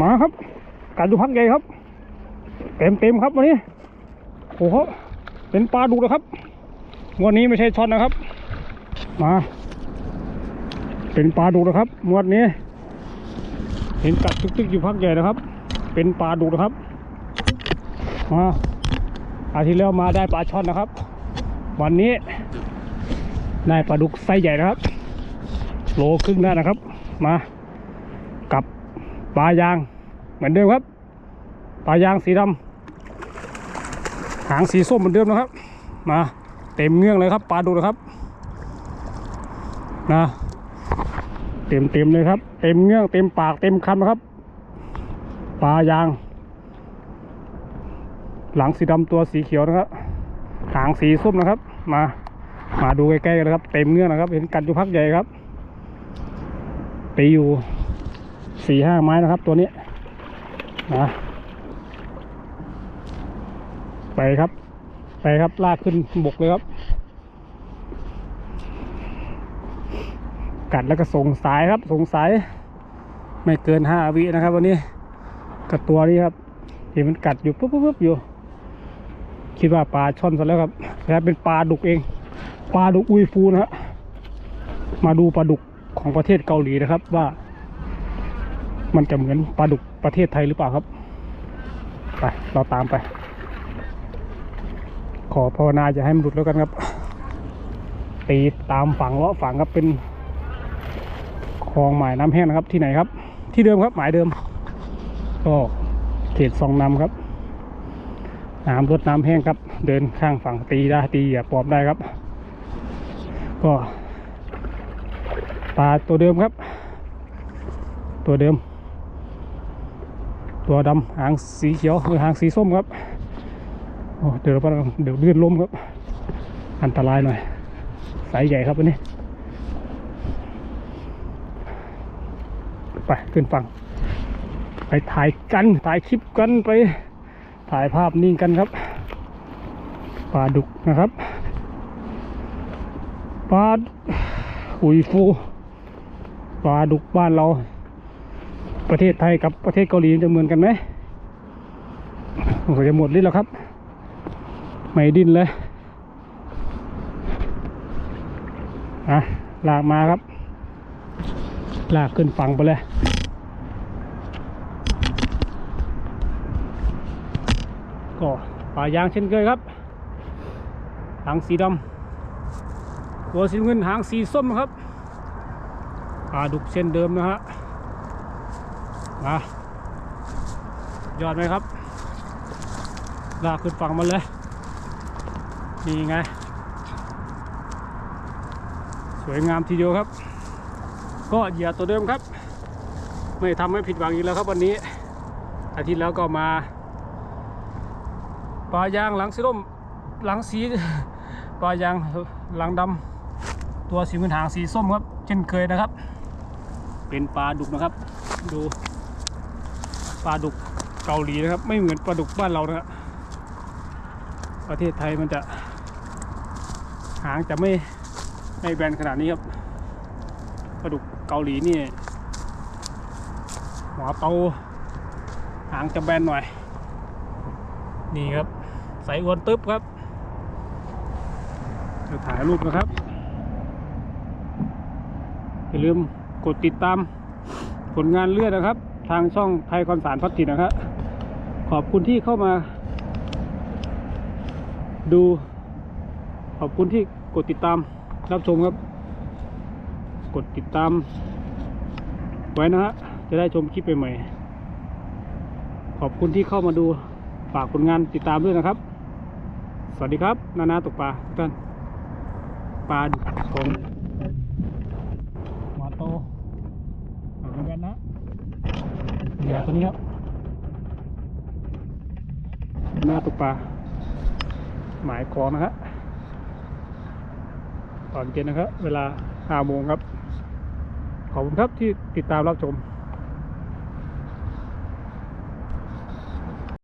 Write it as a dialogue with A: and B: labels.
A: มาครับการดูพักใหญ่ครับ เต็มเต็มครับวันนี้โอ้โหเป็นปลาดุกนะครับงวดนี้ไม่ใช่ช่อนนะครับ มา เป็นปลาดุกนะครับงวดนี้ เห็นกัดตึกๆอยู่พักใหญ่นะครับ เป็นปลาดุกนะครับมาอาทิตย์แล้วมาได้ปลาช่อนนะครับ วันนี้ได้ปลาดุกไซส์ใหญ่นะครับ โลครึ่งได้นะครับ มา ปลายางเหมือนเดิมครับ ปลายางสีดำหางสีส้มเหมือนเดิมนะครับ มาเต็มเงื่องเลยครับ ปลาดุกนะครับนะเต็มเต็มเลยครับ เต็มเงื่องเต็มปากเต็มคำนะครับปลายาง หลังสีดำตัวสีเขียวนะครับหางสีส้มนะครับ มามาดูใกล้ๆกันนะครับ เต็มเงื่อนนะครับ เห็นกัดอยู่พักใหญ่ครับตีอยู่ สี่ห้าไม้นะครับตัวนี้นะไปครับ ไปครับลากขึ้นบกเลยครับ กัดแล้วก็ส่งสายครับส่งสาย ไม่เกินห้าวินะครับ วันนี้กับตัวนี้ครับเห็นมันกัดอยู่ปุ๊บปุ๊บปุ๊บอยู่ คิดว่าปลาช่อนซะแล้วครับแต่เป็นปลาดุกเอง ปลาดุกอุยฟูนะฮะมาดูปลาดุกของประเทศเกาหลีนะครับว่า มันจะเหมือนปลาดุกประเทศไทยหรือเปล่าครับ ไป เราตามไป ขอภาวนาจะให้มันหลุดแล้วกันครับ ตีตามฝั่งเลาะฝั่งครับเป็นคลองหมายน้ำแห้งนะครับ ที่ไหนครับ ที่เดิมครับหมายเดิม ก็เขตซองนำครับน้ำรดน้ำแห้งครับ เดินข้างฝั่งตีได้ตีอย่าปอบได้ครับ ก็ปลาตัวเดิมครับ ตัวเดิม ตัวดำหางสีเขียวหรือหางสีส้มครับโอ้เดี๋ยวเราเดี๋ยวเลื่อนล้มครับ อันตรายหน่อย สายใหญ่ครับวันนี้ ไปขึ้นฝั่ง ไปถ่ายกันถ่ายคลิปกันไป ถ่ายภาพนิ่งกันครับปลาดุกนะครับปลาหุยฟูปลาดุกบ้านเรา ประเทศไทยกับประเทศเกาหลีจะเหมือนกันไหมโอ้โหจะหมดลิ้นแล้วครับ ไม่ดิ้นเลยอะลากมาครับ ลากขึ้นฝั่งไปเลยก็ป่ายางเช่นเคยครับหางสีดำตัวสีเงินหางสีส้มครับปลาดุกเช่นเดิมนะฮะ มายอดไหมครับ ลากขึ้นฝั่งมาเลย นี่ไง สวยงามทีเดียวครับ ก็เหยื่อตัวเดิมครับ ไม่ทำให้ผิดหวังอีกแล้วครับวันนี้ อาทิตย์แล้วก็มาปลายางหลังสีร่มหลังสีปลายางหลังดำตัวสีเงินหางสีส้มครับ เช่นเคยนะครับ เป็นปลาดุกนะครับ ดู ปลาดุกเกาหลีนะครับ ไม่เหมือนปลาดุกบ้านเรานะครับประเทศไทยมันจะหางจะไม่ไม่แบนขนาดนี้ครับปลาดุกเกาหลีนี่หัวโตหางจะแบนหน่อย นี่ครับใส่อวนตึ๊บครับจะถ่ายรูปนะครับอย่าลืมกดติดตามผลงานเลือดนะครับ ทางช่องไทยคอนสารพัฒตินะครับ ขอบคุณที่เข้ามา ดู ขอบคุณที่กดติดตามรับชมครับ กดติดตาม ไว้นะฮะจะได้ชมคลิปใหม่ๆขอบคุณที่เข้ามาดูฝากผลงานติดตามด้วยนะครับ สวัสดีครับ นานาตกปลาทุกท่านปลาของหมาโตเหมือนกันนะ เหยื่อตัวนี้ครับหน้าตกปลาหมายของนะครับตอนเย็นนะครับ เวลาห้าโมงครับ ขอบคุณครับที่ติดตามรับชม